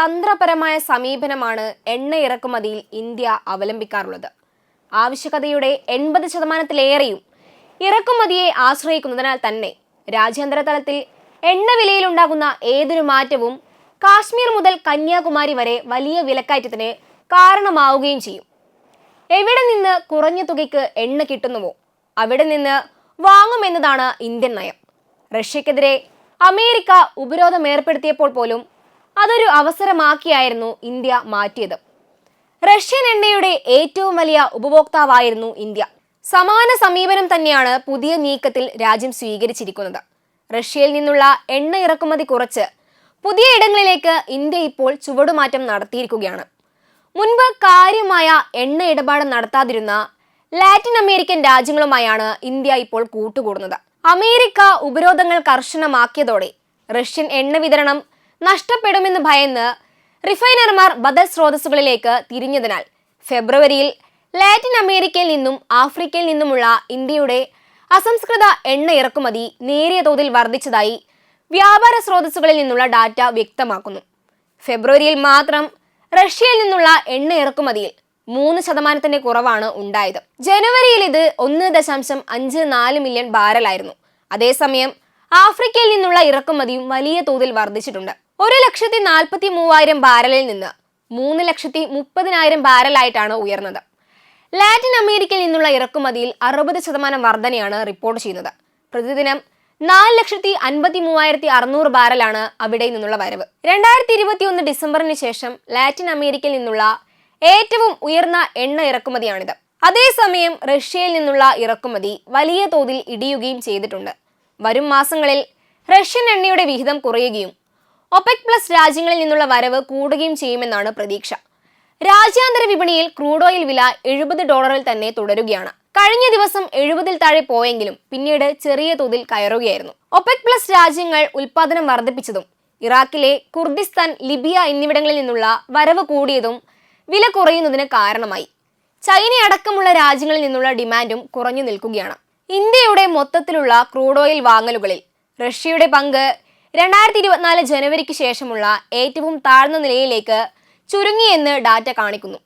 തന്ത്രപരമായ സമീപനമാണ് എണ്ണ ഇറക്കുമതിയിൽ ഇന്ത്യ അവലംബിക്കാറുള്ളത്. ആവശ്യകതയുടെ എൺപത് ശതമാനത്തിലേറെയും ഇറക്കുമതിയെ ആശ്രയിക്കുന്നതിനാൽ തന്നെ രാജ്യാന്തര തലത്തിൽ എണ്ണ വിലയിലുണ്ടാകുന്ന ഏതൊരു മാറ്റവും കാശ്മീർ മുതൽ കന്യാകുമാരി വരെ വലിയ വിലക്കയറ്റത്തിന് കാരണമാവുകയും ചെയ്യും. എവിടെ നിന്ന് കുറഞ്ഞ തുകയ്ക്ക് എണ്ണ കിട്ടുന്നുവോ അവിടെ നിന്ന് വാങ്ങുമെന്നതാണ് ഇന്ത്യൻ നയം. റഷ്യക്കെതിരെ അമേരിക്ക ഉപരോധം ഏർപ്പെടുത്തിയപ്പോൾ പോലും അതൊരു അവസരമാക്കിയായിരുന്നു ഇന്ത്യ മാറ്റിയത്. റഷ്യൻ എണ്ണയുടെ ഏറ്റവും വലിയ ഉപഭോക്താവായിരുന്നു ഇന്ത്യ. സമാന സമീപനം തന്നെയാണ് പുതിയ നീക്കത്തിൽ രാജ്യം സ്വീകരിച്ചിരിക്കുന്നത്. റഷ്യയിൽ നിന്നുള്ള എണ്ണ ഇറക്കുമതി കുറച്ച് പുതിയ ഇടങ്ങളിലേക്ക് ഇന്ത്യ ഇപ്പോൾ ചുവടുമാറ്റം നടത്തിയിരിക്കുകയാണ്. മുൻപ് കാര്യമായ എണ്ണ ഇടപാട് നടത്താതിരുന്ന ലാറ്റിൻ അമേരിക്കൻ രാജ്യങ്ങളുമായാണ് ഇന്ത്യ ഇപ്പോൾ കൂട്ടുകൂടുന്നത്. അമേരിക്ക ഉപരോധങ്ങൾ കർശനമാക്കിയതോടെ റഷ്യൻ എണ്ണ വിതരണം നഷ്ടപ്പെടുമെന്ന് ഭയന്ന് റിഫൈനർമാർ ബദൽ സ്രോതസ്സുകളിലേക്ക് തിരിഞ്ഞതിനാൽ ഫെബ്രുവരിയിൽ ലാറ്റിൻ അമേരിക്കയിൽ നിന്നും ആഫ്രിക്കയിൽ നിന്നുമുള്ള ഇന്ത്യയുടെ അസംസ്കൃത എണ്ണ ഇറക്കുമതി നേരിയ തോതിൽ വർദ്ധിച്ചതായി വ്യാപാര സ്രോതസ്സുകളിൽ നിന്നുള്ള ഡാറ്റ വ്യക്തമാക്കുന്നു. ഫെബ്രുവരിയിൽ മാത്രം റഷ്യയിൽ നിന്നുള്ള എണ്ണ ഇറക്കുമതിയിൽ മൂന്ന് ശതമാനത്തിന്റെ കുറവാണ് ഉണ്ടായത്. ജനുവരിയിൽ ഇത് ഒന്ന് ദശാംശം അഞ്ച് നാല് മില്യൺ ബാരലായിരുന്നു അതേസമയം ആഫ്രിക്കയിൽ നിന്നുള്ള ഇറക്കുമതിയും വലിയ തോതിൽ വർദ്ധിച്ചിട്ടുണ്ട്. ഒരു ലക്ഷത്തി നാൽപ്പത്തി മൂവായിരം ബാരലിൽ നിന്ന് മൂന്ന് ലക്ഷത്തി മുപ്പതിനായിരം ബാരലായിട്ടാണ് ഉയർന്നത്. ലാറ്റിൻ അമേരിക്കയിൽ നിന്നുള്ള ഇറക്കുമതിയിൽ അറുപത് ശതമാനം വർധനയാണ് റിപ്പോർട്ട് ചെയ്യുന്നത്. പ്രതിദിനം നാല് ലക്ഷത്തി അൻപത്തി മൂവായിരത്തി അറുന്നൂറ് ബാരലാണ് അവിടെ നിന്നുള്ള വരവ്. രണ്ടായിരത്തി ഇരുപത്തി ഒന്ന് ഡിസംബറിന് ശേഷം ലാറ്റിൻ അമേരിക്കയിൽ നിന്നുള്ള ഏറ്റവും ഉയർന്ന എണ്ണ ഇറക്കുമതിയാണിത്. അതേസമയം റഷ്യയിൽ നിന്നുള്ള ഇറക്കുമതി വലിയ തോതിൽ ഇടിയുകയും ചെയ്തിട്ടുണ്ട്. വരും മാസങ്ങളിൽ റഷ്യൻ എണ്ണയുടെ വിഹിതം കുറയുകയും ഒപെക് പ്ലസ് രാജ്യങ്ങളിൽ നിന്നുള്ള വരവ് കൂടുകയും ചെയ്യുമെന്നാണ് പ്രതീക്ഷ. രാജ്യാന്തര വിപണിയിൽ ക്രൂഡ് ഓയിൽ വില എഴുപത് ഡോളറിൽ തന്നെ തുടരുകയാണ്. കഴിഞ്ഞ ദിവസം എഴുപതിൽ താഴെ പോയെങ്കിലും പിന്നീട് ചെറിയ തോതിൽ കയറുകയായിരുന്നു. ഒപെക് പ്ലസ് രാജ്യങ്ങൾ ഉൽപാദനം വർദ്ധിപ്പിച്ചതും ഇറാഖിലെ കുർദിസ്ഥാൻ ലിബിയ എന്നിവിടങ്ങളിൽ നിന്നുള്ള വരവ് കൂടിയതും വില കുറയുന്നതിന് കാരണമായി. ചൈന അടക്കമുള്ള രാജ്യങ്ങളിൽ നിന്നുള്ള ഡിമാൻഡും കുറഞ്ഞു നിൽക്കുകയാണ്. ഇന്ത്യയുടെ മൊത്തത്തിലുള്ള ക്രൂഡ് ഓയിൽ വാങ്ങലുകളിൽ റഷ്യയുടെ പങ്ക് രണ്ടായിരത്തി ഇരുപത്തിനാല് ജനുവരിക്ക് ശേഷമുള്ള ഏറ്റവും താഴ്ന്ന നിലയിലേക്ക് ചുരുങ്ങിയെന്ന് ഡാറ്റ കാണിക്കുന്നു.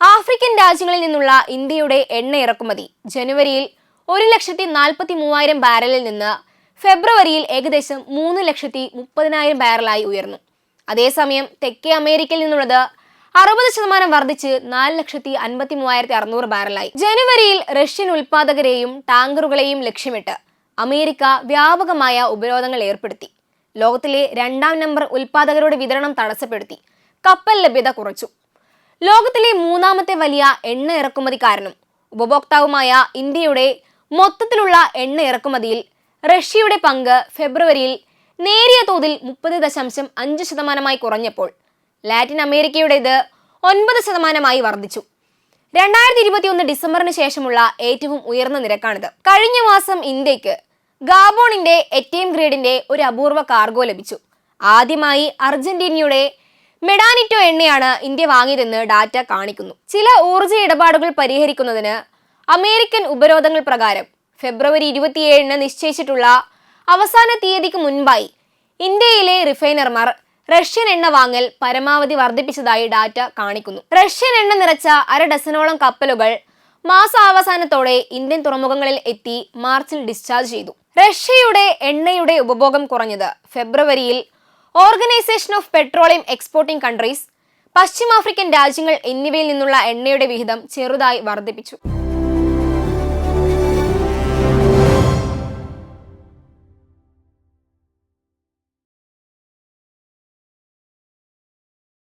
ആഫ്രിക്കൻ രാജ്യങ്ങളിൽ നിന്നുള്ള ഇന്ത്യയുടെ എണ്ണ ഇറക്കുമതി ജനുവരിയിൽ ഒരു ലക്ഷത്തി നാൽപ്പത്തി മൂവായിരം ബാരലിൽ നിന്ന് ഫെബ്രുവരിയിൽ ഏകദേശം മൂന്ന് ലക്ഷത്തി മുപ്പതിനായിരം ബാരലായി ഉയർന്നു. അതേസമയം തെക്കേ അമേരിക്കയിൽ നിന്നുള്ളത് അറുപത് ശതമാനം വർദ്ധിച്ച് നാല് ലക്ഷത്തി അൻപത്തി മൂവായിരത്തി അറുന്നൂറ് ബാരലായി. ജനുവരിയിൽ റഷ്യൻ ഉൽപാദകരെയും ടാങ്കറുകളെയും ലക്ഷ്യമിട്ട് അമേരിക്ക വ്യാപകമായ ഉപരോധങ്ങൾ ഏർപ്പെടുത്തി. ലോകത്തിലെ രണ്ടാം നമ്പർ ഉൽപാദകരുടെ വിതരണം തടസ്സപ്പെടുത്തി. കപ്പൽ ലഭ്യത കുറച്ചു. ലോകത്തിലെ മൂന്നാമത്തെ വലിയ എണ്ണ ഇറക്കുമതിക്കാരനും ഉപഭോക്താവുമായ ഇന്ത്യയുടെ മൊത്തത്തിലുള്ള എണ്ണ ഇറക്കുമതിയിൽ റഷ്യയുടെ പങ്ക് ഫെബ്രുവരിയിൽ നേരിയ തോതിൽ മുപ്പത് ദശാംശം അഞ്ച് ശതമാനമായി കുറഞ്ഞപ്പോൾ ലാറ്റിൻ അമേരിക്കയുടേത് ഒൻപത് ശതമാനമായി വർദ്ധിച്ചു. രണ്ടായിരത്തി ഇരുപത്തിയൊന്ന് ഡിസംബറിന് ശേഷമുള്ള ഏറ്റവും ഉയർന്ന നിരക്കാണിത്. കഴിഞ്ഞ മാസം ഇന്ത്യയ്ക്ക് ഗാബോണിന്റെ എറ്റീം ഗ്രേഡിന്റെ ഒരു അപൂർവ കാർഗോ ലഭിച്ചു. ആദ്യമായി അർജന്റീനയുടെ മെഡാനിറ്റോ എണ്ണയാണ് ഇന്ത്യ വാങ്ങിയതെന്ന് ഡാറ്റ കാണിക്കുന്നു. ചില ഊർജ ഇടപാടുകൾ പരിഹരിക്കുന്നതിന് അമേരിക്കൻ ഉപരോധങ്ങൾ പ്രകാരം ഫെബ്രുവരി ഇരുപത്തിയേഴിന് നിശ്ചയിച്ചിട്ടുള്ള അവസാന തീയതിക്ക് മുൻപായി ഇന്ത്യയിലെ റിഫൈനർമാർ റഷ്യൻ എണ്ണ വാങ്ങൽ പരമാവധി വർദ്ധിപ്പിച്ചതായി ഡാറ്റ കാണിക്കുന്നു. റഷ്യൻ എണ്ണ നിറച്ച അര ഡസനോളം കപ്പലുകൾ മാസാവസാനത്തോടെ ഇന്ത്യൻ തുറമുഖങ്ങളിൽ എത്തി മാർച്ചിൽ ഡിസ്ചാർജ് ചെയ്തു. റഷ്യയുടെ എണ്ണയുടെ ഉപഭോഗം കുറഞ്ഞത്. ഫെബ്രുവരിയിൽ organization of petroleum exporting countries പശ്ചിമാഫ്രിക്കൻ രാജ്യങ്ങൾ എന്നിവയിൽ നിന്നുള്ള എണ്ണയുടെ വിഹിതം ചെറുതായി വർദ്ധിപ്പിച്ചു.